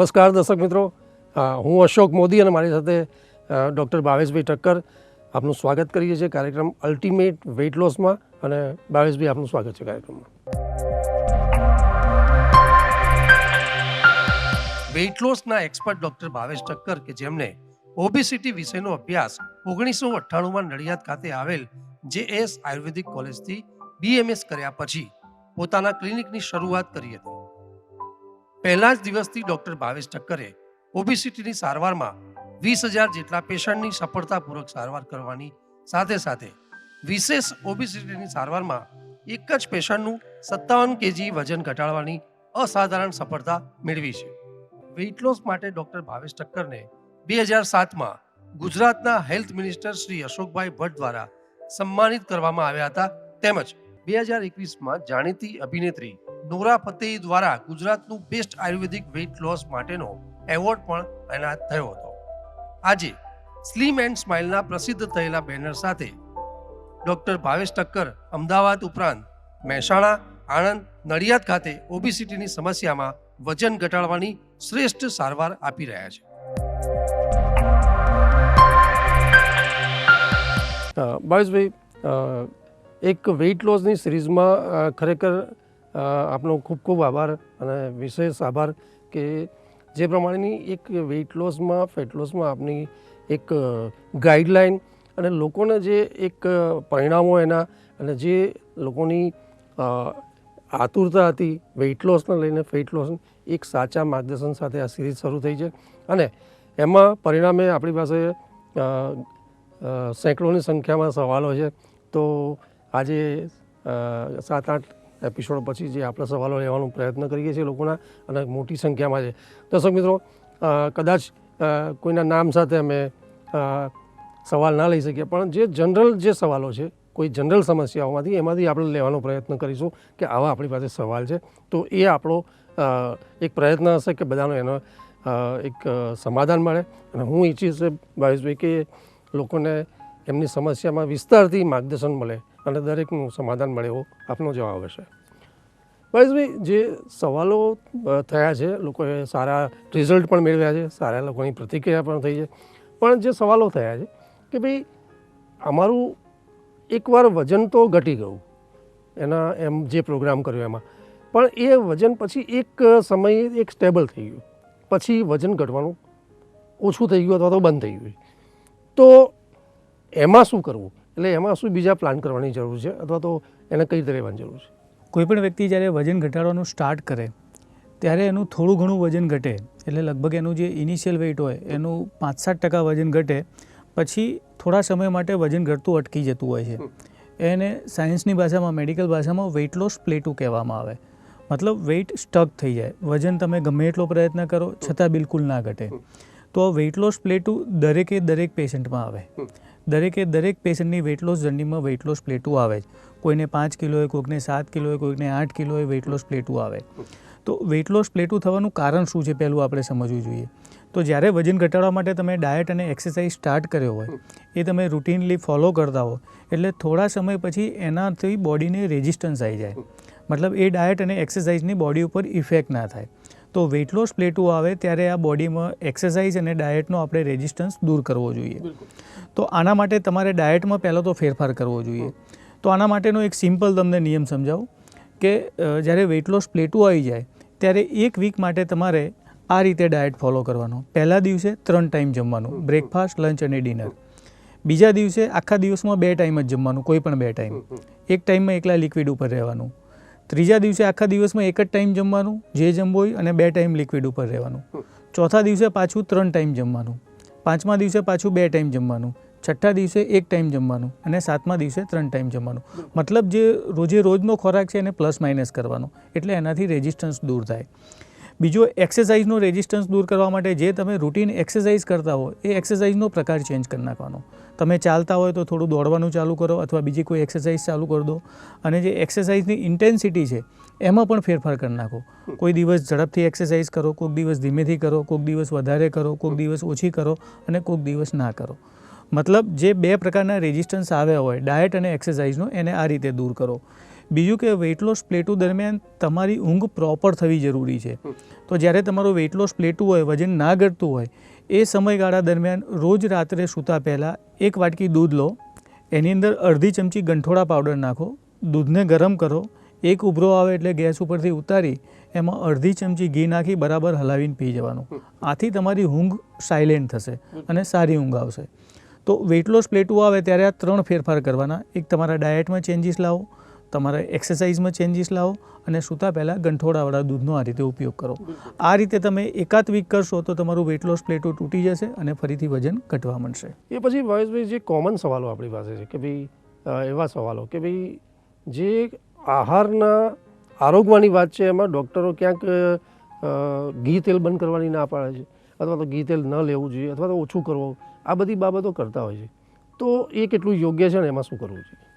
નમસ્કાર દર્શક મિત્રો. હું અશોક મોદી અને મારી સાથે ડૉક્ટર ભાવેશભાઈ ઠક્કર આપનું સ્વાગત કરીએ છીએ કાર્યક્રમ અલ્ટિમેટ વેઇટ લોસમાં અને ભાવેશભાઈ આપનું સ્વાગત છે કાર્યક્રમમાં. વેઇટ લોસના એક્સપર્ટ ડૉક્ટર ભાવેશ ઠક્કર કે જેમને ઓબેસિટી વિષયનો અભ્યાસ ઓગણીસો અઠ્ઠાણુંમાં નડિયાદ ખાતે આવેલ જે એસ આયુર્વેદિક કોલેજથી બીએમએસ કર્યા પછી પોતાના ક્લિનિકની શરૂઆત કરી હતી. પહેલા જ દિવસથી ડૉક્ટર ભાવેશ ઠક્કરે ઓબેસિટીની સારવારમાં વીસ હજાર જેટલા પેશન્ટની સફળતાપૂર્વક સારવાર કરવાની સાથે સાથે વિશેષ ઓબેસિટીની સારવારમાં એક જ પેશન્ટનું સત્તાવન કેજી વજન ઘટાડવાની અસાધારણ સફળતા મેળવી છે. વેઇટ લોસ માટે ડૉક્ટર ભાવેશ ઠક્કરને બે હજાર સાતમાં ગુજરાતના હેલ્થ મિનિસ્ટર શ્રી અશોકભાઈ ભટ્ટ દ્વારા સન્માનિત કરવામાં આવ્યા હતા. તેમજ બે હજાર એકવીસમાં જાણીતી અભિનેત્રી નોરા ફતેહી દ્વારા ગુજરાતનું બેસ્ટ આયુર્વેદિક વેઇટ લોસ માટેનો એવોર્ડ પણ એનાયત થયો હતો. આજે સ્લીમ એન્ડ સ્માઇલના પ્રસિદ્ધ થયેલા બેનર સાથે ડૉક્ટર ભાવેશ ટક્કર અમદાવાદ ઉપરાંત મહેસાણા, આણંદ, નડિયાદ ખાતે ઓબિસિટીની સમસ્યામાં વજન ઘટાડવાની શ્રેષ્ઠ સારવાર આપી રહ્યા છે. ભાવેશભાઈ એક વેઇટ લોસની સિરીઝમાં ખરેખર આપનો ખૂબ ખૂબ આભાર અને વિશેષ આભાર કે જે પ્રમાણેની એક વેઇટ લોસમાં ફેટ લોસમાં આપની એક ગાઈડલાઈન અને લોકોને જે એક પરિણામો એના અને જે લોકોની આતુરતા હતી વેઇટ લોસને લઈને ફેટ લોસ એક સાચા માર્ગદર્શન સાથે આ સિરીઝ શરૂ થઈ છે. અને એમાં પરિણામે આપણી પાસે સેંકડોની સંખ્યામાં સવાલો છે. તો આજે સાત આઠ એપિસોડ પછી જે આપણે સવાલો લેવાનો પ્રયત્ન કરીએ છીએ લોકોના અને મોટી સંખ્યામાં છે. દર્શક મિત્રો કદાચ કોઈના નામ સાથે અમે સવાલ ના લઈ શકીએ, પણ જે જનરલ જે સવાલો છે, કોઈ જનરલ સમસ્યાઓમાંથી એમાંથી આપણે લેવાનો પ્રયત્ન કરીશું કે આવા આપણી પાસે સવાલ છે. તો એ આપણો એક પ્રયત્ન હશે કે બધાનો એનો એક સમાધાન મળે. અને હું ઈચ્છીશ, ભાવેશભાઈ, કે લોકોને એમની સમસ્યામાં વિસ્તારથી માર્ગદર્શન મળે અને દરેકનું સમાધાન મળે એવો આપનો જવાબ હશે. ભાઈ જે સવાલો થયા છે, લોકોએ સારા રિઝલ્ટ પણ મેળવ્યા છે, સારા લોકોની પ્રતિક્રિયા પણ થઈ છે. પણ જે સવાલો થયા છે કે ભાઈ, અમારું એકવાર વજન તો ઘટી ગયું એના, એમ જે પ્રોગ્રામ કર્યો એમાં, પણ એ વજન પછી એક સમયે એક સ્ટેબલ થઈ ગયું. પછી વજન ઘટવાનું ઓછું થઈ ગયું અથવા તો બંધ થઈ ગયું. તો એમાં શું કરવું? એટલે એમાં શું બીજા પ્લાન કરવાની જરૂર છે અથવા તો એને કઈ રીતે રહેવાની જરૂર છે? કોઈપણ વ્યક્તિ જ્યારે વજન ઘટાડવાનું સ્ટાર્ટ કરે, ત્યારે એનું થોડું ઘણું વજન ઘટે. એટલે લગભગ એનું જે ઇનિશિયલ વેઇટ હોય, એનું પાંચ સાત ટકા વજન ઘટે, પછી થોડા સમય માટે વજન ઘટતું અટકી જતું હોય છે. એને સાયન્સની ભાષામાં મેડિકલ ભાષામાં વેઇટ લોસ પ્લેટું કહેવામાં આવે. મતલબ વેઇટ સ્ટક થઈ જાય. વજન તમે ગમે એટલો પ્રયત્ન કરો, છતાં બિલકુલ ના ઘટે. તો આ વેઇટ લોસ પ્લેટું દરેકે દરેક પેશન્ટમાં આવે. દરેકે દરેક પેશન્ટની વેઇટ લોસ જર્નીમાં વેઇટ લોસ પ્લેટું આવે જ. કોઈને પાંચ કિલો હોય કોઈકને સાત કિલો હોય કોઈકને આઠ કિલો હોય વેઇટ લોસ પ્લેટું આવે તો વેઇટ લોસ પ્લેટું થવાનું કારણ શું છે પહેલું આપણે સમજવું જોઈએ. તો જ્યારે વજન ઘટાડવા માટે તમે ડાયટ અને એક્સરસાઇઝ સ્ટાર્ટ કર્યો હોય એ તમે રૂટીનલી ફોલો કરતા હો એટલે થોડા સમય પછી એનાથી બોડીને રેઝિસ્ટન્સ આવી જાય. મતલબ એ ડાયટ અને એક્સરસાઇઝની બોડી ઉપર ઇફેક્ટ ના થાય. તો વેઇટ લોસ પ્લેટો આવે ત્યારે આ બોડીમાં એક્સરસાઇઝ અને ડાયટનો આપણે રેઝિસ્ટન્સ દૂર કરવો જોઈએ. તો આના માટે તમારે ડાયટમાં પહેલાં તો ફેરફાર કરવો જોઈએ. તો આના માટેનો એક સિમ્પલ તમને નિયમ સમજાવું કે જ્યારે વેઇટ લોસ પ્લેટો આવી જાય ત્યારે એક વીક માટે તમારે આ રીતે ડાયટ ફોલો કરવાનો. પહેલા દિવસે ત્રણ ટાઈમ જમવાનું બ્રેકફાસ્ટ લંચ અને ડિનર બીજા દિવસે આખા દિવસમાં બે ટાઈમ જ જમવાનું કોઈ પણ બે ટાઈમ એક ટાઈમમાં એકલા લિક્વિડ ઉપર રહેવાનું. ત્રીજા દિવસે આખા દિવસમાં એક જ ટાઈમ જમવાનું, જે જમવું હોય અને બે ટાઈમ લિક્વિડ ઉપર રહેવાનું. ચોથા દિવસે પાછું ત્રણ ટાઈમ જમવાનું. પાંચમા દિવસે પાછું બે ટાઈમ જમવાનું. છઠ્ઠા દિવસે એક ટાઈમ જમવાનું અને સાતમા દિવસે ત્રણ ટાઈમ જમવાનું. મતલબ જે રોજે રોજનો ખોરાક છે એને પ્લસ માઇનસ કરવાનો. એટલે એનાથી રેઝિસ્ટન્સ દૂર થાય. બીજો એક્સરસાઇઝનો રેઝિસ્ટન્સ દૂર કરવા માટે જે તમે રૂટીન એક્સરસાઇઝ કરતા હો, એ એક્સરસાઇઝનો પ્રકાર ચેન્જ કરી નાખવાનો. તમે ચાલતા હોય તો થોડું દોડવાનું ચાલુ કરો અથવા બીજી કોઈ એક્સરસાઇઝ ચાલુ કરી દો. અને જે એક્સરસાઇઝની ઇન્ટેન્સિટી છે એમાં પણ ફેરફાર કરી નાખો. કોઈ દિવસ ઝડપથી એક્સરસાઇઝ કરો કોઈક દિવસ ધીમેથી કરો કોઈક દિવસ વધારે કરો કોઈક દિવસ ઓછી કરો અને કોઈક દિવસ ના કરો. મતલબ જે બે પ્રકારના રેઝિસ્ટન્સ આવ્યા હોય ડાયટ અને એક્સરસાઇઝનો એને આ રીતે દૂર કરો. બીજું કે વેઇટ લોસ પ્લેટું દરમિયાન તમારી ઊંઘ પ્રોપર થવી જરૂરી છે. તો જ્યારે તમારું વેઇટ લોસ પ્લેટું હોય વજન ના ઘટતું હોય એ સમયગાળા દરમિયાન રોજ રાત્રે સૂતા પહેલાં એક વાટકી દૂધ લો, એની અંદર અડધી ચમચી ગંઠોડા પાવડર નાખો, દૂધને ગરમ કરો, એક ઉભરો આવે એટલે ગેસ ઉપરથી ઉતારી, એમાં અડધી ચમચી ઘી નાખી બરાબર હલાવીને પી જવાનું. આથી તમારી ઊંઘ સાયલેન્ટ થશે અને સારી ઊંઘ આવશે. તો વેટ લોસ પ્લેટું આવે ત્યારે આ ત્રણ ફેરફાર કરવાના. એક તમારા ડાયટમાં ચેન્જીસ લાવો તમારા એક્સરસાઇઝમાં ચેન્જીસ લાવો અને સૂતા પહેલાં ગંઠોડાવાળા દૂધનો આ રીતે ઉપયોગ કરો. આ રીતે તમે એકાદ વીક કરશો તો તમારું વેઇટ લોસ પ્લેટો તૂટી જશે અને ફરીથી વજન ઘટવા માંડશે. એ પછી મહેશભાઈ જે કોમન સવાલો આપણી પાસે છે કે ભાઈ એવા સવાલો કે ભાઈ, જે આહારના આરોગવાની વાત છે, એમાં ડૉક્ટરો ક્યાંક ઘી તેલ બંધ કરવાની ના પાડે છે, અથવા તો ઘી તેલ ન લેવું જોઈએ, અથવા તો ઓછું કરવું. આ બધી બાબતો કરતા હોય છે. તો એ કેટલું યોગ્ય છે ને એમાં શું કરવું જોઈએ?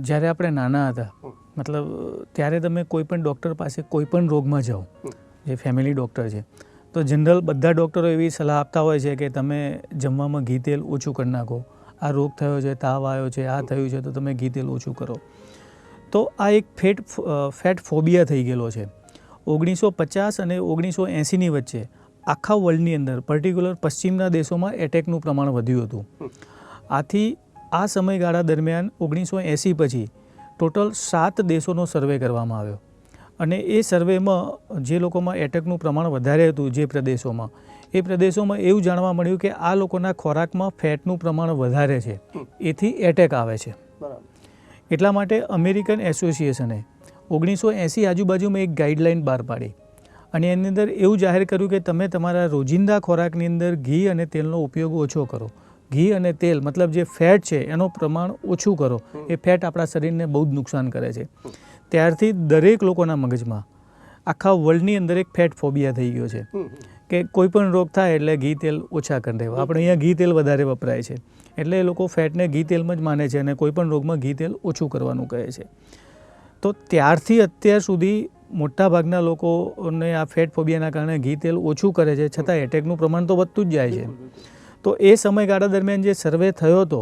જ્યારે આપણે નાના હતા મતલબ ત્યારે તમે કોઈ પણ ડૉક્ટર પાસે કોઈ પણ રોગમાં જાઓ જે ફેમિલી ડૉક્ટર છે તો જનરલ બધા ડૉક્ટરો એવી સલાહ આપતા હોય છે કે તમે જમવામાં ઘી તેલ ઓછું કરી નાખો. આ રોગ થયો છે તાવ આવ્યો છે આ થયું છે તો તમે ઘી તેલ ઓછું કરો. તો આ એક ફેટ ફેટ ફોબિયા થઈ ગયેલો છે. ઓગણીસો પચાસ અને ઓગણીસો એંસીની વચ્ચે આખા વર્લ્ડની અંદર પર્ટિક્યુલર પશ્ચિમના દેશોમાં એટેકનું પ્રમાણ વધ્યું હતું. આથી આ સમયગાળા દરમિયાન ઓગણીસો એંસી પછી ટોટલ સાત દેશોનો સર્વે કરવામાં આવ્યો. અને એ સર્વેમાં જે લોકોમાં એટેકનું પ્રમાણ વધારે હતું જે પ્રદેશોમાં એ પ્રદેશોમાં એવું જાણવા મળ્યું કે આ લોકોના ખોરાકમાં ફેટનું પ્રમાણ વધારે છે. એથી એટેક આવે છે. બરાબર. એટલા માટે અમેરિકન એસોસિએશને ઓગણીસો એંસી આજુબાજુમાં એક ગાઈડલાઇન બહાર પાડી. અને એની અંદર એવું જાહેર કર્યું કે તમે તમારા રોજિંદા ખોરાકની અંદર ઘી અને તેલનો ઉપયોગ ઓછો કરો. ઘી અને તેલ મતલબ જે ફેટ છે એનું પ્રમાણ ઓછું કરો. એ ફેટ આપણા શરીરને બહુ જ નુકસાન કરે છે. ત્યારથી દરેક લોકોના મગજમાં આખા વર્લ્ડની અંદર એક ફેટ ફોબિયા થઈ ગયો છે. કે કોઈ પણ રોગ થાય એટલે ઘી તેલ ઓછા કરી દેવા. આપણે અહીંયા ઘી તેલ વધારે વપરાય છે. એટલે એ લોકો ફેટને ઘી તેલમાં જ માને છે અને કોઈ પણ રોગમાં ઘી તેલ ઓછું કરવાનું કહે છે. તો ત્યારથી અત્યાર સુધી મોટાભાગના લોકોને આ ફેટ ફોબિયાના કારણે ઘી તેલ ઓછું કરે છે. છતાં એટેકનું પ્રમાણ તો વધતું જ જાય છે. તો એ સમયગાળા દરમિયાન જે સર્વે થયો હતો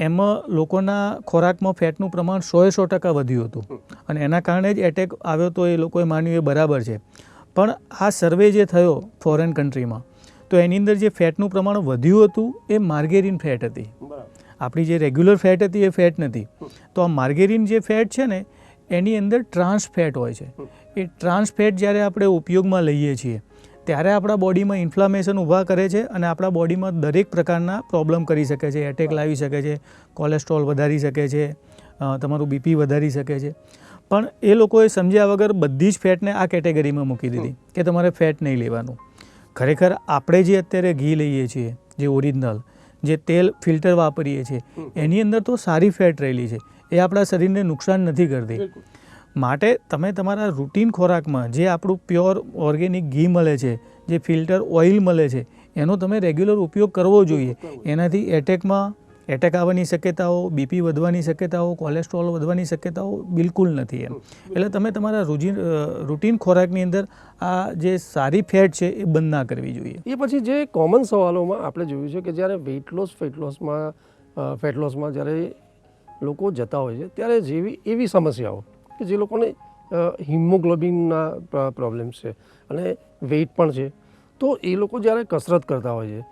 એમાં લોકોના ખોરાકમાં ફેટનું પ્રમાણ સોએ સો ટકા વધ્યું હતું. અને એના કારણે જ એટેક આવ્યો તો એ લોકોએ માન્યું એ બરાબર છે. પણ આ સર્વે જે થયો ફોરેન કન્ટ્રીમાં તો એની અંદર જે ફેટનું પ્રમાણ વધ્યું હતું એ માર્ગેરિન ફેટ હતી. આપણી જે રેગ્યુલર ફેટ હતી એ ફેટ નથી. તો આ માર્ગેરિન જે ફેટ છે ને એની અંદર ટ્રાન્સ ફેટ હોય છે. એ ટ્રાન્સ ફેટ જ્યારે આપણે ઉપયોગમાં લઈએ છીએ ત્યારે આપણા બોડીમાં ઇન્ફ્લામેશન ઊભા કરે છે અને આપણા બોડીમાં દરેક પ્રકારના પ્રોબ્લેમ કરી શકે છે. એટેક લાવી શકે છે કોલેસ્ટ્રોલ વધારી શકે છે તમારું બીપી વધારી શકે છે. પણ એ લોકોએ સમજ્યા વગર બધી જ ફેટને આ કેટેગરીમાં મૂકી દીધી કે તમારે ફેટ નહીં લેવાનું. ખરેખર આપણે જે અત્યારે ઘી લઈએ છીએ જે ઓરિજિનલ જે તેલ ફિલ્ટર વાપરીએ છીએ એની અંદર તો સારી ફેટ રહેલી છે. એ આપણા શરીરને નુકસાન નથી કરતી. માટે તમે તમારા રૂટીન ખોરાકમાં જે આપણું પ્યોર ઓર્ગેનિક ઘી મળે છે, જે ફિલ્ટર ઓઇલ મળે છે, એનો તમે રેગ્યુલર ઉપયોગ કરવો જોઈએ. એનાથી એટેકમાં એટેક આવવાની શક્યતાઓ બીપી વધવાની શક્યતાઓ કોલેસ્ટ્રોલ વધવાની શક્યતાઓ બિલકુલ નથી એમ. એટલે તમે તમારા રૂજીન રૂટીન ખોરાકની અંદર આ જે સારી ફેટ છે એ બંધ ના કરવી જોઈએ. એ પછી જે કોમન સવાલોમાં આપણે જોયું છે કે જ્યારે વેઇટ લોસ ફેટ લોસમાં ફેટ લોસમાં જ્યારે લોકો જતા હોય છે, ત્યારે જેવી, એવી સમસ્યાઓ કે જે લોકોને હિમોગ્લોબિનના પ્રોબ્લેમ્સ છે અને વેઇટ પણ છે. તો એ લોકો જ્યારે કસરત કરતા હોય છે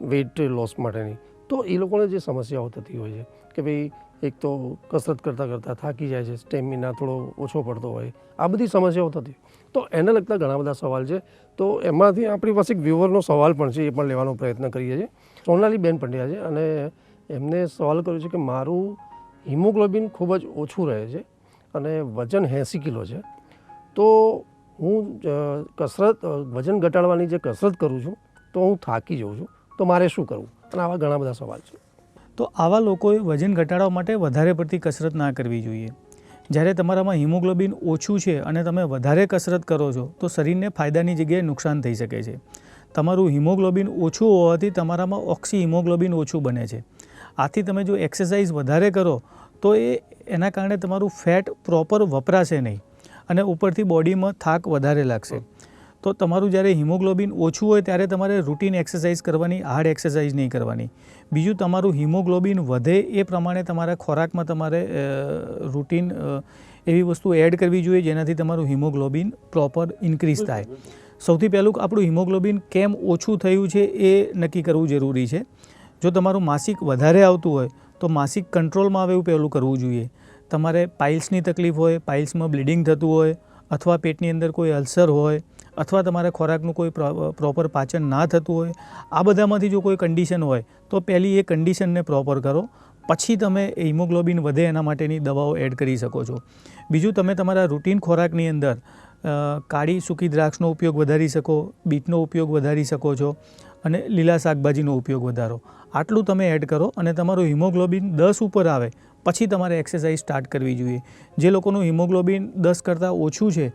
વેઇટ લોસ માટેની, તો એ લોકોને જે સમસ્યાઓ થતી હોય છે કે ભાઈ એક તો કસરત કરતાં કરતાં થાકી જાય છે સ્ટેમિના થોડો ઓછો પડતો હોય, આ બધી સમસ્યાઓ થતી તો એને લગતા ઘણા બધા સવાલ છે. તો એમાંથી આપણી પાસે એક વ્યુઅરનો સવાલ પણ છે, એ પણ લેવાનો પ્રયત્ન કરીએ છીએ. સોનાલી બેન પંડ્યા છે અને એમને સવાલ કર્યો છે કે મારું હિમોગ્લોબિન ખૂબ જ ઓછું રહે છે. અને વજન એંસી કિલો છે. તો હું કસરત વજન ઘટાડવાની જે કસરત કરું છું, તો હું થાકી જાઉં છું. તો મારે શું કરવું? અને આવા ઘણા બધા સવાલ છે. તો આવા લોકોએ વજન ઘટાડવા માટે વધારે પડતી કસરત ના કરવી જોઈએ. જ્યારે તમારામાં હિમોગ્લોબિન ઓછું છે અને તમે વધારે કસરત કરો છો, તો શરીરને ફાયદાની જગ્યાએ નુકસાન થઈ શકે છે. તમારું હિમોગ્લોબિન ઓછું હોવાથી તમારામાં ઓક્સી હિમોગ્લોબિન ઓછું બને છે. આથી તમે જો એક્સરસાઇઝ વધારે કરો, તો એ એના કારણે તમારું ફેટ પ્રોપર વપરાશે નહીં અને ઉપરથી બોડીમાં થાક વધારે લાગશે. તો તમારું જ્યારે હિમોગ્લોબિન ઓછું હોય ત્યારે તમારે રૂટીન એક્સરસાઇઝ કરવાની, હાર્ડ એક્સરસાઇઝ નહીં કરવાની. બીજું, તમારું હિમોગ્લોબિન વધે એ પ્રમાણે તમારા ખોરાકમાં તમારે રૂટીન એવી વસ્તુ એડ કરવી જોઈએ જેનાથી તમારું હિમોગ્લોબિન પ્રોપર ઇન્ક્રીઝ થાય. સૌથી પહેલું આપણું હિમોગ્લોબિન કેમ ઓછું થયું છે એ નક્કી કરવું જરૂરી છે. જો તમારું માસિક વધારે આવતું હોય તો માસિક કંટ્રોલમાં આવે એવું પહેલું કરવું જોઈએ. તમારે પાઇલ્સની તકલીફ હોય, પાઇલ્સમાં બ્લીડિંગ થતું હોય, અથવા પેટની અંદર કોઈ અલ્સર હોય, અથવા તમારે ખોરાકનું કોઈ પ્રોપર પાચન ના થતું હોય, આ બધામાંથી જો કોઈ કન્ડિશન હોય, તો પહેલી એ કન્ડિશનને પ્રોપર કરો. પછી તમે હિમોગ્લોબિન વધે એના માટેની દવાઓ એડ કરી શકો છો. બીજું, તમે તમારા રૂટીન ખોરાકની અંદર કાળી સૂકી દ્રાક્ષનો ઉપયોગ વધારી શકો, બીટનો ઉપયોગ વધારી શકો છો અને લીલા શાકભાજીનો ઉપયોગ વધારો. આટલું તમે એડ કરો અને તમારું હિમોગ્લોબિન દસ ઉપર આવે, પછી તમારે એક્સરસાઇઝ સ્ટાર્ટ કરવી જોઈએ. જે લોકોનું હિમોગ્લોબિન દસ કરતાં ઓછું છે,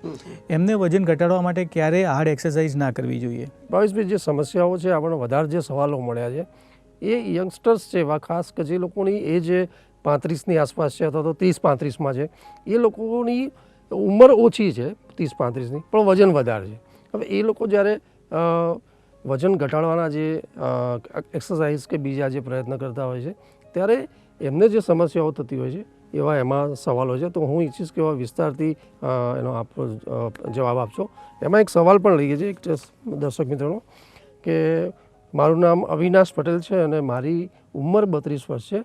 એમને વજન ઘટાડવા માટે ક્યારેય હાર્ડ એક્સરસાઇઝ ના કરવી જોઈએ. ભાવેશભાઈ, જે સમસ્યાઓ છે આપણને વધારે જે સવાલો મળ્યા છે, એ યંગસ્ટર્સ છે, એવા ખાસ કે જે લોકોની એજ પાંત્રીસની આસપાસ છે, અથવા તો ત્રીસ પાંત્રીસમાં છે, એ લોકોની ઉંમર ઓછી છે, ત્રીસ પાંત્રીસની પણ વજન વધારે છે. હવે એ લોકો જ્યારે વજન ઘટાડવાના જે એક્સરસાઇઝ કે બીજા જે પ્રયત્ન કરતા હોય છે, ત્યારે એમને જે સમસ્યાઓ થતી હોય છે, એવા એમાં સવાલો છે. તો હું ઈચ્છીશ કે એવા વિસ્તારથી એનો આપ જવાબ આપશો. એમાં એક સવાલ પણ લઈએ છીએ, એક દર્શક મિત્રોનો, કે મારું નામ અવિનાશ પટેલ છે અને મારી ઉંમર બત્રીસ વર્ષ છે.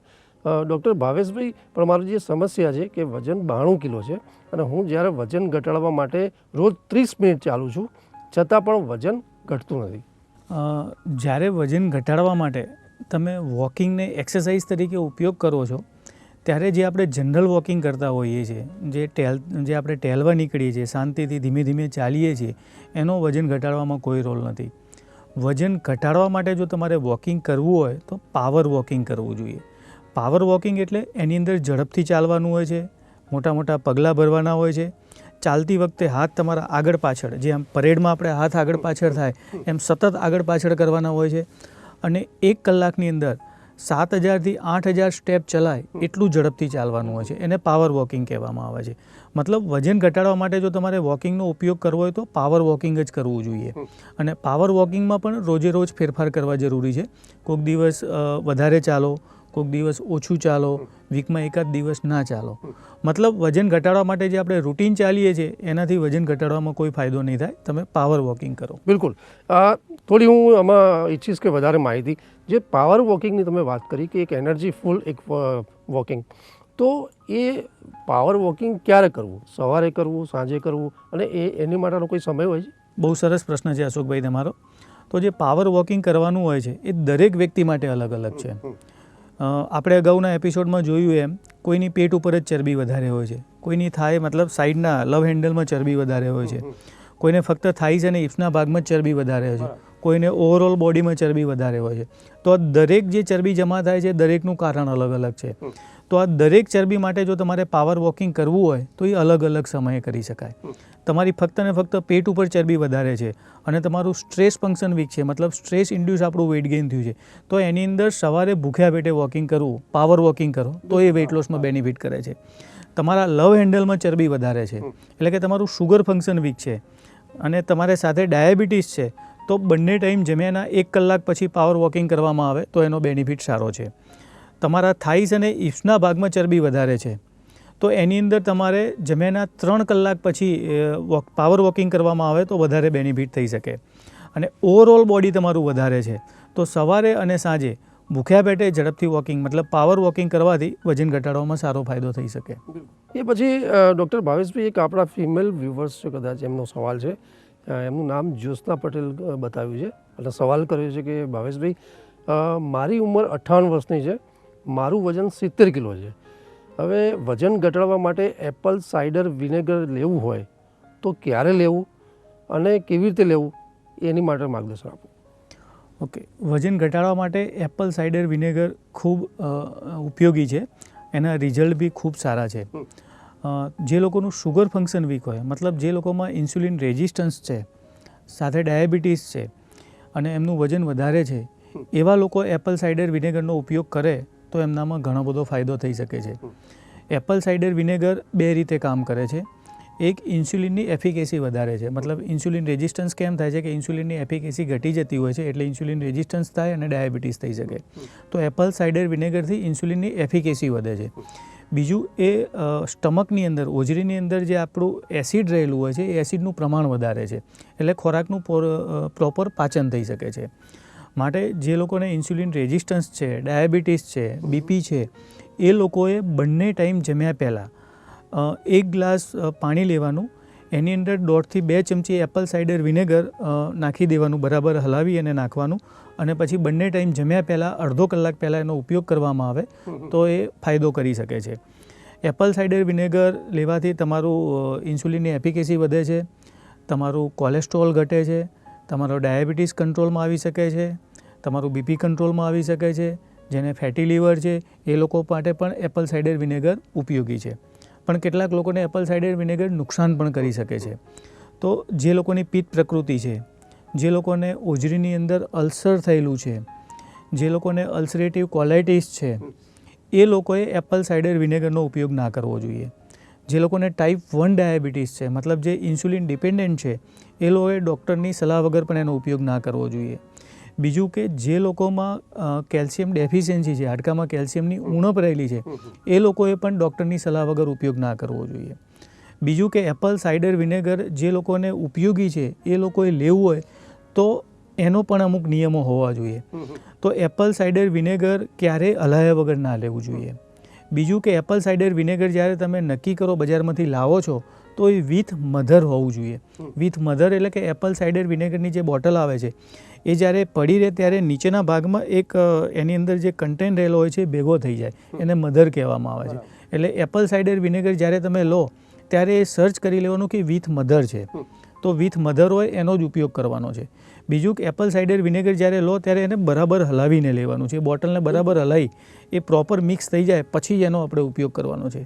ડૉક્ટર ભાવેશભાઈ, પણ મારી જે સમસ્યા છે કે વજન બાણું કિલો છે અને હું જ્યારે વજન ઘટાડવા માટે રોજ ત્રીસ મિનિટ ચાલું છું, છતાં પણ વજન ઘટતું નથી. જ્યારે વજન ઘટાડવા માટે તમે વોકિંગને એક્સરસાઇઝ તરીકે ઉપયોગ કરો છો, ત્યારે જે આપણે જનરલ વોકિંગ કરતા હોઈએ છીએ, જે ટેલ, જે આપણે ટહેલવા નીકળીએ છીએ, શાંતિથી ધીમે ધીમે ચાલીએ છીએ, એનો વજન ઘટાડવામાં કોઈ રોલ નથી. વજન ઘટાડવા માટે જો તમારે વોકિંગ કરવું હોય, તો પાવર વોકિંગ કરવું જોઈએ. પાવર વોકિંગ એટલે એની અંદર ઝડપથી ચાલવાનું હોય છે મોટા મોટા પગલાં ભરવાના હોય છે ચાલતી વખતે હાથ તમારા આગળ પાછળ, જે આમ પરેડમાં આપણે હાથ આગળ પાછળ થાય, એમ સતત આગળ પાછળ કરવાના હોય છે. અને એક કલાકની અંદર સાત હજારથી આઠ હજાર સ્ટેપ ચલાય, એટલું ઝડપથી ચાલવાનું હોય છે. એને પાવર વોકિંગ કહેવામાં આવે છે. મતલબ વજન ઘટાડવા માટે જો તમારે વોકિંગનો ઉપયોગ કરવો હોય તો પાવર વોકિંગ જ કરવું જોઈએ. અને પાવર વોકિંગમાં પણ રોજે રોજ ફેરફાર કરવા જરૂરી છે. કોઈક દિવસ વધારે ચાલો કોઈક દિવસ ઓછું ચાલો વીકમાં એકાદ દિવસ ના ચાલો. મતલબ વજન ઘટાડવા માટે જે આપણે રૂટીન ચાલીએ છીએ એનાથી વજન ઘટાડવામાં કોઈ ફાયદો નહીં થાય. તમે પાવર વોકિંગ કરો. બિલકુલ. થોડી હું આમાં ઈચ્છીશ કે વધારે માહિતી. જે પાવર વોકિંગની તમે વાત કરી કે એક એનર્જી ફૂલ એક વોકિંગ તો એ પાવર વોકિંગ ક્યારે કરવું? સવારે કરવું સાંજે કરવું? અને એ એની માટેનો કોઈ સમય હોય છે? બહુ સરસ પ્રશ્ન છે અશોકભાઈ તમારો. તો જે પાવર વોકિંગ કરવાનું હોય છે એ દરેક વ્યક્તિ માટે અલગ અલગ છે. આપણે અગાઉના એપિસોડમાં જોયું એમ, કોઈની પેટ ઉપર જ ચરબી વધારે હોય છે. કોઈની થાય મતલબ સાઈડના લવ હેન્ડલમાં ચરબી વધારે હોય છે. કોઈને ફક્ત થાઈસ અને હિપ્સના ભાગમાં જ ચરબી વધારે હોય છે. કોઈને ઓવરઓલ બોડીમાં ચરબી વધારે હોય છે. તો આ દરેક જે ચરબી જમા થાય છે, દરેકનું કારણ અલગ અલગ છે. તો આ દરેક ચરબી માટે જો તમારે પાવર વોકિંગ કરવું હોય, તો એ અલગ અલગ સમયે કરી શકાય. તમારી ફક્ત ને ફક્ત પેટ ઉપર ચરબી વધારે છે અને તમારું સ્ટ્રેસ ફંક્શન વીક છે. મતલબ સ્ટ્રેસ ઇન્ડ્યુસ આપણું વેઇટ ગેઇન થયું છે. તો એની અંદર સવારે ભૂખ્યા પેટે વોકિંગ કરવું પાવર વોકિંગ કરો, તો એ વેઇટ લોસમાં બેનિફિટ કરે છે. તમારા લવ હેન્ડલમાં ચરબી વધારે છે. એટલે કે તમારું શુગર ફંક્શન વીક છે. અને તમારે સાથે ડાયાબિટીસ છે. તો બંને ટાઈમ જમ્યાના એક કલાક પછી પાવર વોકિંગ કરવામાં આવે, તો એનો બેનિફિટ સારો છે. તમારા થાઈસ અને ઇફ્સના ભાગમાં ચરબી વધારે છે. તો એની અંદર તમારે જમ્યાના ત્રણ કલાક પછી વોક પાવર વોકિંગ કરવામાં આવે તો વધારે બેનિફિટ થઈ શકે. અને ઓવરઓલ બોડી તમારું વધારે છે. તો સવારે અને સાંજે ભૂખ્યા પેટે ઝડપથી વોકિંગ મતલબ પાવર વોકિંગ કરવાથી વજન ઘટાડવામાં સારો ફાયદો થઈ શકે. એ પછી ડૉક્ટર ભાવેશભાઈ, એક આપણા ફિમેલ વ્યુવર્સ છે કદાચ, એમનો સવાલ છે. એમનું નામ જ્યોત્સના પટેલ બતાવ્યું છે. એટલે સવાલ કર્યો છે કે, ભાવેશભાઈ મારી ઉંમર અઠ્ઠાવન વર્ષની છે. મારું વજન સિત્તેર કિલો છે. હવે વજન ઘટાડવા માટે એપલ સાઇડર વિનેગર લેવું હોય તો ક્યારે લેવું અને કેવી રીતે લેવું એની માટે માર્ગદર્શન આપો. ઓકે વજન ઘટાડવા માટે એપલ સાઇડર વિનેગર ખૂબ ઉપયોગી છે. એના રિઝલ્ટ બી ખૂબ સારા છે. જે લોકોનું શુગર ફંક્શન વીક હોય મતલબ જે લોકોમાં ઇન્સ્યુલિન રેઝિસ્ટન્સ છે સાથે ડાયાબિટીસ છે અને એમનું વજન વધારે છે એવા લોકો એપલ સાઇડર વિનેગરનો ઉપયોગ કરે તો એમનામાં ઘણો બધો ફાયદો થઈ શકે છે. એપલ સાઇડર વિનેગર બે રીતે કામ કરે છે. એક ઇન્સ્યુલિનની એફિકેસી વધારે છે. મતલબ ઇન્સ્યુલિન રેઝિસ્ટન્સ કેમ થાય છે કે ઇન્સ્યુલિનની એફિકેસી ઘટી જતી હોય છે એટલે ઇન્સ્યુલિન રેઝિસ્ટન્સ થાય અને ડાયાબિટીસ થઈ શકે. તો એપલ સાઇડર વિનેગરથી ઇન્સ્યુલિનની એફિકેસી વધે છે. બીજું એ સ્ટમકની અંદર, ઓજરીની અંદર જે આપણું એસિડ રહેલું હોય છે, એ એસિડનું પ્રમાણ વધારે છે. એટલે ખોરાકનું પ્રોપર પાચન થઈ શકે છે. માટે જે લોકોને ઇન્સ્યુલિન રેઝિસ્ટન્સ છે, ડાયાબિટીસ છે, બીપી છે, એ લોકોએ બંને ટાઈમ જમ્યા પહેલાં એક ગ્લાસ પાણી લેવાનું, એની અંદર દોઢથી બે ચમચી એપલ સાઇડર વિનેગર નાખી દેવાનું, બરાબર હલાવી અને નાખવાનું અને પછી બંને ટાઈમ જમ્યા પહેલાં અડધો કલાક પહેલાં એનો ઉપયોગ કરવામાં આવે તો એ ફાયદો કરી શકે છે. એપલ સાઇડર વિનેગર લેવાથી તમારું ઇન્સ્યુલિનની એફિકેસી વધે છે, તમારું કોલેસ્ટ્રોલ ઘટે છે, તમારો ડાયાબિટીસ કંટ્રોલમાં આવી શકે છે તમારું બીપી કંટ્રોલમાં આવી શકે છે, જેને ફેટી લીવર છે, એ લોકો માટે પણ એપલ સાઇડર વિનેગર ઉપયોગી છે. પણ કેટલાક લોકોને એપલ સાઇડર વિનેગર નુકસાન પણ કરી શકે છે. તો જે લોકોની પિત્ત પ્રકૃતિ છે, જે લોકોને ઓજરીની અંદર અલ્સર થયેલું છે, જે લોકોને અલ્સરેટિવ કોલાઇટિસ છે, એ લોકોએ એપલ સાઇડર વિનેગરનો ઉપયોગ ના કરવો જોઈએ. જે લોકોને ટાઈપ વન ડાયાબિટીસ છે, મતલબ જે ઇન્સ્યુલિન ડિપેન્ડન્ટ છે, એ લોકોએ ડૉક્ટરની સલાહ વગર પણ એનો ઉપયોગ ના કરવો જોઈએ. બીજું કે જે લોકોમાં કેલ્શિયમ ડેફિશિયન્સી છે, હાડકામાં કેલ્શિયમની ઉણપ રહેલી છે, એ લોકોએ પણ ડૉક્ટરની સલાહ વગર ઉપયોગ ના કરવો જોઈએ. બીજું કે એપલ સાઇડર વિનેગર જે લોકોને ઉપયોગી છે, એ લોકોએ લેવું હોય, તો એનો પણ અમુક નિયમો હોવા જોઈએ. તો એપલ સાઇડર વિનેગર ક્યારેય હલાયા વગર ના લેવું જોઈએ? બીજું કે એપલ સાઇડર વિનેગર જ્યારે તમે નક્કી કરો બજારમાંથી લાવો છો, તો એ વિથ મધર હોવું જોઈએ. વિથ મધર એટલે કે એપલ સાઇડર વિનેગરની જે બોટલ આવે છે એ જ્યારે પડી રહે ત્યારે નીચેના ભાગમાં એક એની અંદર જે કન્ટેન્ટ રહેલો હોય છે એ ભેગો થઈ જાય. એને મધર કહેવામાં આવે છે. એટલે એપલ સાઇડર વિનેગર જ્યારે તમે લો ત્યારે એ સર્ચ કરી લેવાનું કે વિથ મધર છે. તો વિથ મધર હોય એનો જ ઉપયોગ કરવાનો છે. બીજું કે એપલ સાઇડર વિનેગર જ્યારે લો ત્યારે એને બરાબર હલાવીને લેવાનું છે. બોટલને બરાબર હલાવી એ પ્રોપર મિક્સ થઈ જાય પછી જ એનો આપણે ઉપયોગ કરવાનો છે.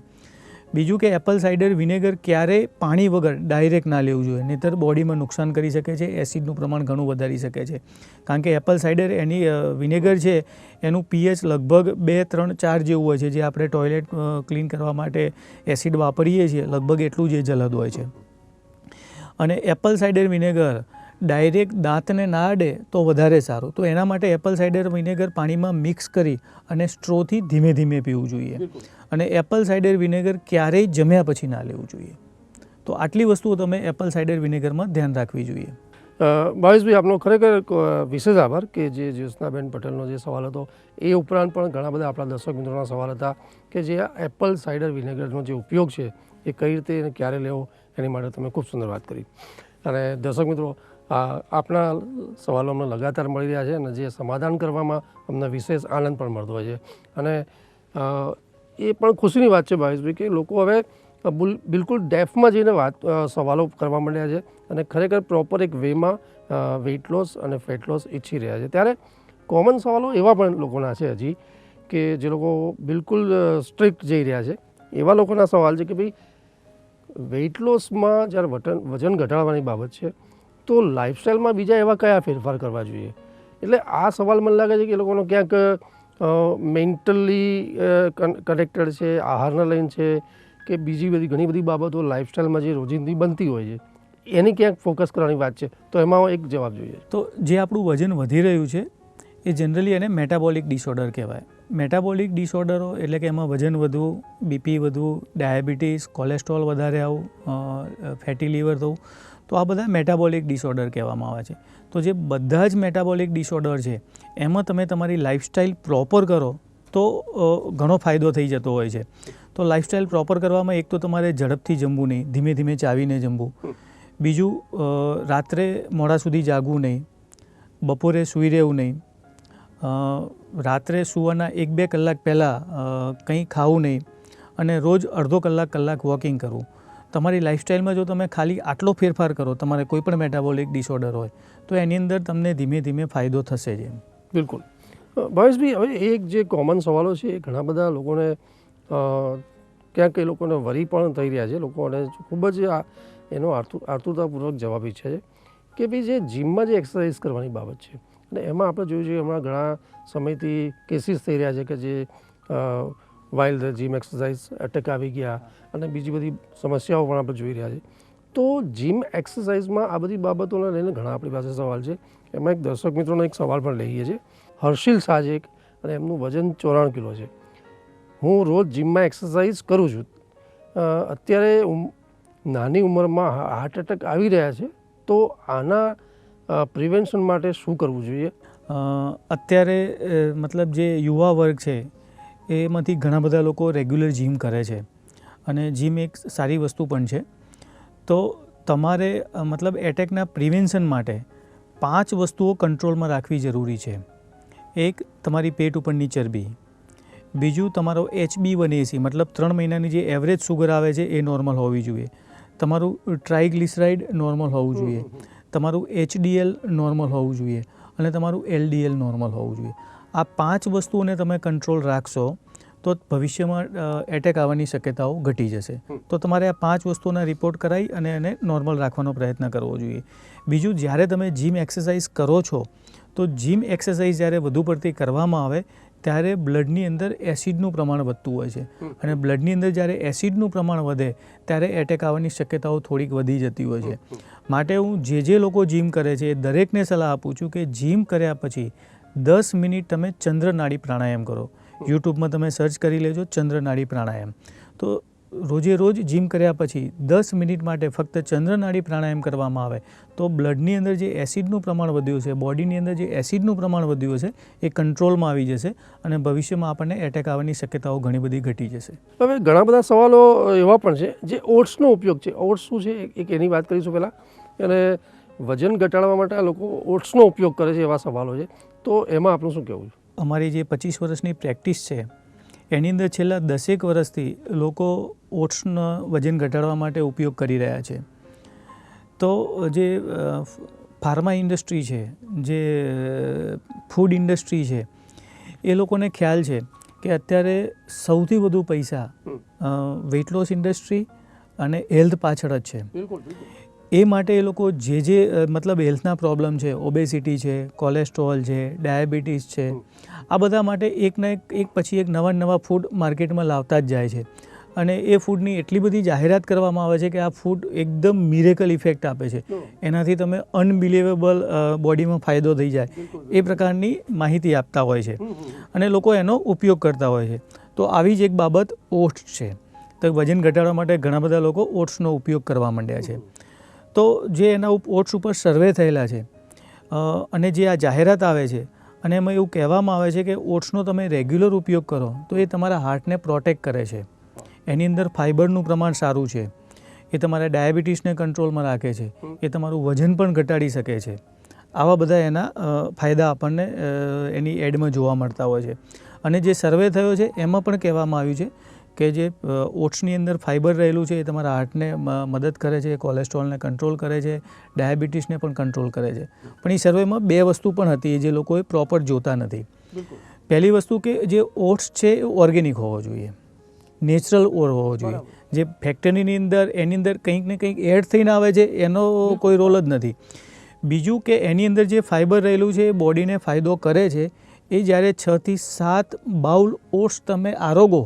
બીજું કે એપલ સાઇડર વિનેગર ક્યારેય પાણી વગર ડાયરેક્ટ ના લેવું જોઈએ? નહીતર બોડીમાં નુકસાન કરી શકે છે એસિડનું પ્રમાણ ઘણું વધારી શકે છે. કારણ કે એપલ સાઇડર એની વિનેગર છે, એનું પીએચ લગભગ બે, ત્રણ, ચાર જેવું હોય છે. જે આપણે ટોયલેટ ક્લીન કરવા માટે એસિડ વાપરીએ છીએ, લગભગ એટલું જ એ જલદ હોય છે. અને એપલ સાઇડર વિનેગર ડાયરેક્ટ દાંતને ના અડે તો વધારે સારું. તો એના માટે એપલ સાઇડર વિનેગર પાણીમાં મિક્સ કરી અને સ્ટ્રોથી ધીમે ધીમે પીવું જોઈએ. અને એપલ સાઇડર વિનેગર ક્યારેય જમ્યા પછી ના લેવું જોઈએ. તો આટલી વસ્તુઓ તમે એપલ સાઇડર વિનેગરમાં ધ્યાન રાખવી જોઈએ. ભાવેશભાઈ આપનો ખરેખર વિશેષ આભાર કે જે જ્યોત્સનાબેન પટેલનો જે સવાલ હતો એ ઉપરાંત પણ ઘણા બધા આપણા દર્શક મિત્રોના સવાલ હતા કે જે એપલ સાઇડર વિનેગરનો જે ઉપયોગ છે એ કઈ રીતે અને ક્યારે લેવો એની માટે તમે ખૂબ સુંદર વાત કરી. અને દર્શક મિત્રો આપના સવાલો અમને લગાતાર મળી રહ્યા છે અને જે સમાધાન કરવામાં અમને વિશેષ આનંદ પણ મળતો હોય છે. અને એ પણ ખુશીની વાત છે ભાવેશભાઈ કે લોકો હવે બુલ- બિલકુલ ડેફમાં જઈને વાત સવાલો કરવા માંડ્યા છે અને ખરેખર પ્રોપર એક વેમાં વેઇટ લોસ અને ફેટ લોસ ઈચ્છી રહ્યા છે. ત્યારે કોમન સવાલો એવા પણ લોકોના છે હજી કે જે લોકો બિલકુલ સ્ટ્રિક્ટ જઈ રહ્યા છે. એવા લોકોના સવાલ છે કે ભાઈ વેઇટ લોસમાં જ્યારે વટન, વજન ઘટાડવાની બાબત છે તો લાઇફસ્ટાઈલમાં બીજા એવા કયા ફેરફાર કરવા જોઈએ? એટલે આ સવાલ મને લાગે છે કે એ લોકોનો ક્યાંક મેન્ટલી કનેક્ટેડ છે, આહારના લઈને છે, કે બીજી બધી, ઘણી બધી બાબતો લાઇફસ્ટાઈલમાં જે રોજિંદી બનતી હોય છે, એની ક્યાંક ફોકસ કરવાની વાત છે? તો એમાં એક જવાબ જોઈએ. તો જે આપણું વજન વધી રહ્યું છે, એ જનરલી એને મેટાબોલિક ડિસઓર્ડર કહેવાય. મેટાબોલિક ડિસઓર્ડરો એટલે કે એમાં વજન વધવું બીપી વધવું ડાયાબિટીસ કોલેસ્ટ્રોલ વધારે આવું ફેટી લીવર થવું તો આ બધા મેટાબોલિક ડિસઓર્ડર કહેવામાં આવે છે. તો જે બધા જ મેટાબોલિક ડિસઓર્ડર છે, એમાં તમે તમારી લાઇફસ્ટાઈલ પ્રોપર કરો તો ઘણો ફાયદો થઈ જતો હોય છે. તો લાઇફસ્ટાઈલ પ્રોપર કરવામાં એક તો તમારે ઝડપથી જમવું નહીં, ધીમે ધીમે ચાવીને જમવું. બીજું રાત્રે મોડા સુધી જાગવું નહીં, બપોરે સૂઈ રહેવું નહીં રાત્રે સૂવાના એક બે કલાક પહેલાં કંઈ ખાવું નહીં, અને રોજ અડધો કલાક કલાક વોકિંગ કરવું. તમારી લાઈફસ્ટાઈલમાં જો તમે ખાલી આટલો ફેરફાર કરો, તમારે કોઈ પણ મેટાબોલિક ડિસઓર્ડર હોય, તો એની અંદર તમને ધીમે ધીમે ફાયદો થશે જ બિલકુલ. ભાવેશભાઈ, હવે એક જે કોમન સવાલો છે, એ ઘણા બધા લોકોને ક્યાંક એ લોકોને વરી પણ થઈ રહ્યા છે. લોકોને ખૂબ જ આ, એનો આર્તુ આતુરતાપૂર્વક જવાબ ઈચ્છે છે કે ભાઈ જે જિમમાં જે એક્સરસાઇઝ કરવાની બાબત છે, અને એમાં આપણે જોયું છે, હમણાં ઘણા સમયથી કેસીસ થઈ રહ્યા છે કે જે અ, વાઇલ્ડ જીમ એક્સરસાઇઝ એટેક આવી ગયા અને બીજી બધી સમસ્યાઓ પણ આપણે જોઈ રહ્યા છીએ. તો જીમ એક્સરસાઇઝમાં આ બધી બાબતોને લઈને ઘણા આપણી પાસે સવાલ છે. એમાં એક દર્શક મિત્રોનો એક સવાલ પણ લઈએ છીએ. હર્ષિલ સાજેક અને એમનું વજન ચોરાણું કિલો છે. હું રોજ જીમમાં એક્સરસાઇઝ કરું છું. અત્યારે નાની ઉંમરમાં હાર્ટ એટેક આવી રહ્યા છે. તો આના પ્રિવેન્શન માટે શું કરવું જોઈએ? અત્યારે મતલબ જે યુવા વર્ગ છે એમાંથી ઘણા બધા લોકો રેગ્યુલર જીમ કરે છે. અને જીમ એક સારી વસ્તુ પણ છે. તો તમારે મતલબ એટેકના પ્રિવેન્શન માટે પાંચ વસ્તુઓ કંટ્રોલમાં રાખવી જરૂરી છે. એક તમારી પેટ ઉપરની ચરબી. બીજું તમારો એચબી વન એસી મતલબ ત્રણ મહિનાની જે એવરેજ સુગર આવે છે એ નોર્મલ હોવી જોઈએ. તમારું ટ્રાઇગ્લિસરાઇડ નોર્મલ હોવું જોઈએ. તમારું એચડીએલ નોર્મલ હોવું જોઈએ. અને તમારું એલડીએલ નોર્મલ હોવું જોઈએ. આ પાંચ વસ્તુઓને તમે કંટ્રોલ રાખશો તો ભવિષ્યમાં એટેક આવવાની શક્યતાઓ ઘટી જશે. તો તમારે આ પાંચ વસ્તુઓના રિપોર્ટ કરાવી અને એને નોર્મલ રાખવાનો પ્રયત્ન કરવો જોઈએ. બીજું જ્યારે તમે જીમ એક્સરસાઇઝ કરો છો તો જીમ એક્સરસાઇઝ જ્યારે વધુ પડતી કરવામાં આવે ત્યારે બ્લડની અંદર એસિડનું પ્રમાણ વધતું હોય છે. અને બ્લડની અંદર જ્યારે એસિડનું પ્રમાણ વધે ત્યારે એટેક આવવાની શક્યતાઓ થોડીક વધી જતી હોય છે. માટે હું જે જે લોકો જીમ કરે છે એ દરેકને સલાહ આપું છું કે જીમ કર્યા પછી દસ મિનિટ તમે ચંદ્રનાડી પ્રાણાયામ કરો. યુટ્યુબમાં તમે સર્ચ કરી લેજો ચંદ્રનાડી પ્રાણાયામ. તો રોજે રોજ જીમ કર્યા પછી દસ મિનિટ માટે ફક્ત ચંદ્રનાડી પ્રાણાયામ કરવામાં આવે. તો બ્લડની અંદર જે એસિડનું પ્રમાણ વધ્યું છે, બોડીની અંદર જે એસિડનું પ્રમાણ વધ્યું છે એ કંટ્રોલમાં આવી જશે અને ભવિષ્યમાં આપણને એટેક આવવાની શક્યતાઓ ઘણી બધી ઘટી જશે. હવે ઘણા બધા સવાલો એવા પણ છે જે ઓટ્સનો ઉપયોગ છે. ઓટ્સ શું છે? એક- એની વાત કરીશું પહેલાં. અને વજન ઘટાડવા માટે આ લોકો ઓટ્સનો ઉપયોગ કરે છે એવા સવાલો છે. તો એમાં આપણું શું કહેવું અમારી જે પચીસ વર્ષની પ્રેક્ટિસ છે એની અંદર છેલ્લા દસેક વર્ષથી લોકો ઓટ્સનો વજન ઘટાડવા માટે ઉપયોગ કરી રહ્યા છે. તો જે ફાર્મા ઇન્ડસ્ટ્રી છે જે ફૂડ ઇન્ડસ્ટ્રી છે એ લોકોને ખ્યાલ છે કે અત્યારે સૌથી વધુ પૈસા વેઇટ લોસ ઇન્ડસ્ટ્રી અને હેલ્થ પાછળ જ છે. બિલકુલ. એ માટે એ લોકો જે જે મતલબ હેલ્થના પ્રોબ્લેમ છે ઓબેસિટી છે કોલેસ્ટ્રોલ છે ડાયાબિટીસ છે આ બધા માટે એકના એક એક પછી એક નવા નવા ફૂડ માર્કેટમાં લાવતા જ જાય છે. અને એ ફૂડની એટલી બધી જાહેરાત કરવામાં આવે છે કે આ ફૂડ એકદમ મિરેકલ ઇફેક્ટ આપે છે. એનાથી તમે અનબિલિવેબલ બોડીમાં ફાયદો થઈ જાય. એ પ્રકારની માહિતી આપતા હોય છે. અને લોકો એનો ઉપયોગ કરતા હોય છે. તો આવી જ એક બાબત ઓટ્સ છે. તો વજન ઘટાડવા માટે ઘણા બધા લોકો ઓટ્સનો ઉપયોગ કરવા માંડ્યા છે. તો જે એના ઓટ્સ ઉપર સર્વે થયેલા છે અને જે આ જાહેરાત આવે છે, અને એમાં એવું કહેવામાં આવે છે કે ઓટ્સનો તમે રેગ્યુલર ઉપયોગ કરો, તો એ તમારા હાર્ટને પ્રોટેક્ટ કરે છે. એની અંદર ફાઇબરનું પ્રમાણ સારું છે. એ તમારા ડાયાબિટીસને કંટ્રોલમાં રાખે છે. એ તમારું વજન પણ ઘટાડી શકે છે. આવા બધા એના ફાયદા આપણને એની એડમાં જોવા મળતા હોય છે. અને જે સર્વે થયો છે, એમાં પણ કહેવામાં આવ્યું છે કે જે ઓટ્સની અંદર ફાઇબર રહેલું છે એ તમારા હાર્ટને મદદ કરે છે કોલેસ્ટ્રોલને કંટ્રોલ કરે છે ડાયાબિટીસને પણ કંટ્રોલ કરે છે. પણ એ સર્વેમાં બે વસ્તુ પણ હતી જે લોકોએ પ્રોપર જોતા નથી. પહેલી વસ્તુ કે જે ઓટ્સ છે એ ઓર્ગેનિક હોવો જોઈએ. નેચરલ ઓર હોવો જોઈએ. જે ફેક્ટરીની અંદર એની અંદર કંઈક ને કંઈક એડ થઈને આવે છે એનો કોઈ રોલ જ નથી. બીજું કે એની અંદર જે ફાઇબર રહેલું છે એ બોડીને ફાયદો કરે છે એ જ્યારે છથી સાત બાઉલ ઓટ્સ તમે આરોગો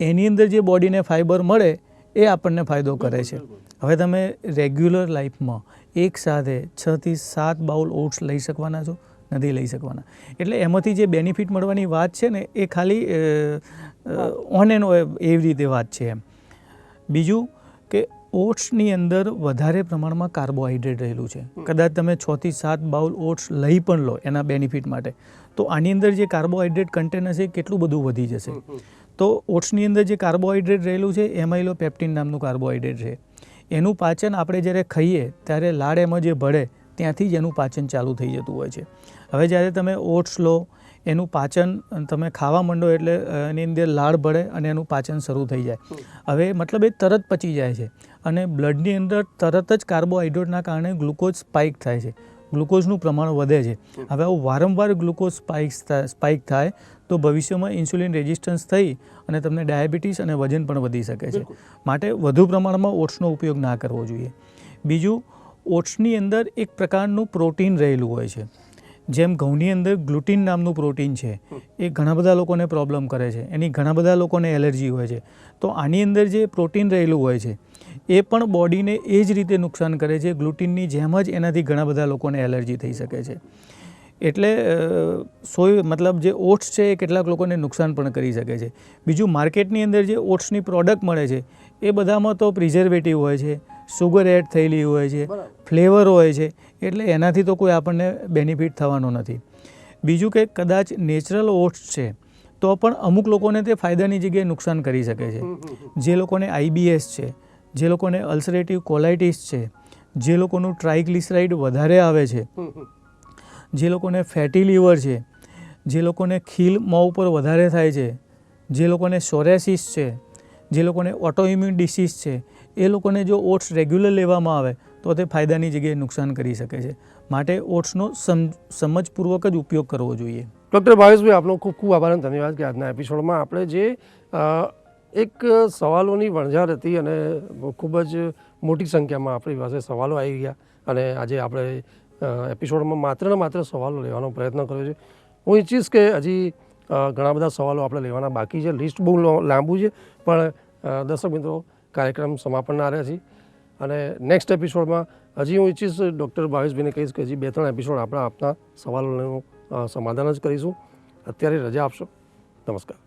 એની અંદર જે બોડીને ફાઇબર મળે એ આપણને ફાયદો કરે છે. હવે તમે રેગ્યુલર લાઈફમાં એક સાથે છથી સાત બાઉલ ઓટ્સ લઈ શકવાના છો નથી લઈ શકવાના. એટલે એમાંથી જે બેનિફિટ મળવાની વાત છે ને એ ખાલી ઓન એન્ડ એવી રીતે વાત છે એમ. બીજું કે ઓટ્સની અંદર વધારે પ્રમાણમાં કાર્બોહાઈડ્રેટ રહેલું છે. કદાચ તમે છથી સાત બાઉલ ઓટ્સ લઈ પણ લો એના બેનિફિટ માટે તો આની અંદર જે કાર્બોહાઈડ્રેટ કન્ટેન હશે એ કેટલું બધું વધી જશે. તો ઓટ્સની અંદર જે કાર્બોહાઈડ્રેટ રહેલું છે એમાઇલો પેપ્ટિન નામનું કાર્બોહાઈડ્રેટ છે. એનું પાચન આપણે જ્યારે ખાઈએ ત્યારે લાળ એમાં જે ભળે ત્યાંથી જ એનું પાચન ચાલુ થઈ જતું હોય છે. હવે જ્યારે તમે ઓટ્સ લો એનું પાચન તમે ખાવા માંડો એટલે એની અંદર લાળ ભળે અને એનું પાચન શરૂ થઈ જાય. હવે મતલબ એ તરત પચી જાય છે અને બ્લડની અંદર તરત જ કાર્બોહાઈડ્રેટના કારણે ગ્લુકોઝ સ્પાઇક થાય છે. ગ્લુકોઝનું પ્રમાણ વધે છે. હવે આવું વારંવાર ગ્લુકોઝ સ્પાઇક સ્પાઇક થાય તો ભવિષ્યમાં ઇન્સ્યુલિન રેઝિસ્ટન્સ થઈ અને તમને ડાયાબિટીસ અને વજન પણ વધી શકે છે. માટે વધુ પ્રમાણમાં ઓટ્સનો ઉપયોગ ના કરવો જોઈએ. બીજું ઓટ્સની અંદર એક પ્રકારનું પ્રોટીન રહેલું હોય છે. જેમ ઘઉંની અંદર ગ્લુટીન નામનું પ્રોટીન છે. એ ઘણા બધા લોકોને પ્રોબ્લેમ કરે છે. એની ઘણા બધા લોકોને એલર્જી હોય છે. તો આની અંદર જે પ્રોટીન રહેલું હોય છે એ પણ બોડીને એ જ રીતે નુકસાન કરે છે. ગ્લુટીનની જેમ જ એનાથી ઘણા બધા લોકોને એલર્જી થઈ શકે છે. એટલે સોય મતલબ જે ઓટ્સ છે એ કેટલાક લોકોને નુકસાન પણ કરી શકે છે. બીજું માર્કેટની અંદર જે ઓટ્સની પ્રોડક્ટ મળે છે એ બધામાં તો પ્રિઝર્વેટિવ હોય છે સુગર એડ થયેલી હોય છે ફ્લેવર હોય છે એટલે એનાથી તો કોઈ આપણને બેનિફિટ થવાનો નથી. બીજું કે કદાચ નેચરલ ઓટ્સ છે તો પણ અમુક લોકોને તે ફાયદાની જગ્યાએ નુકસાન કરી શકે છે. જે લોકોને આઈબીએસ છે જે લોકોને અલ્સરેટિવ કોલાઇટિસ છે જે લોકોનું ટ્રાઇગ્લિસરાઇડ વધારે આવે છે જે લોકોને ફેટી લીવર છે, જે લોકોને ખીલ મોં ઉપર વધારે થાય છે, જે લોકોને સોરેસિસ છે, જે લોકોને ઓટોઇમ્યુન ડિસીઝ છે, એ લોકોને જો ઓટ્સ રેગ્યુલર લેવામાં આવે, તો તે ફાયદાની જગ્યાએ નુકસાન કરી શકે છે. માટે ઓટ્સનો સમ, સમજપૂર્વક જ ઉપયોગ કરવો જોઈએ. ડૉક્ટર ભાવેશભાઈ, આપનો ખૂબ ખૂબ આભાર ધન્યવાદ કે આજના એપિસોડમાં આપણે જે એક સવાલોની વણઝાર હતી અને ખૂબ જ મોટી સંખ્યામાં આપણી પાસે સવાલો આવી ગયા અને આજે આપણે એપિસોડમાં માત્ર ને માત્ર સવાલો લેવાનો પ્રયત્ન કર્યો છે. હું ઈચ્છીશ કે હજી ઘણા બધા સવાલો આપણે લેવાના બાકી છે. લિસ્ટ બહુ લાંબુ છે, પણ દર્શક મિત્રો, કાર્યક્રમ સમાપનના આવ્યા છીએ. અને નેક્સ્ટ એપિસોડમાં હજી હું ઈચ્છીશ ડૉક્ટર ભાવેશભાઈને કહીશ કે હજી બે ત્રણ એપિસોડ આપણે આપના સવાલોનું સમાધાન જ કરીશું. અત્યારે રજા આપશો. નમસ્કાર.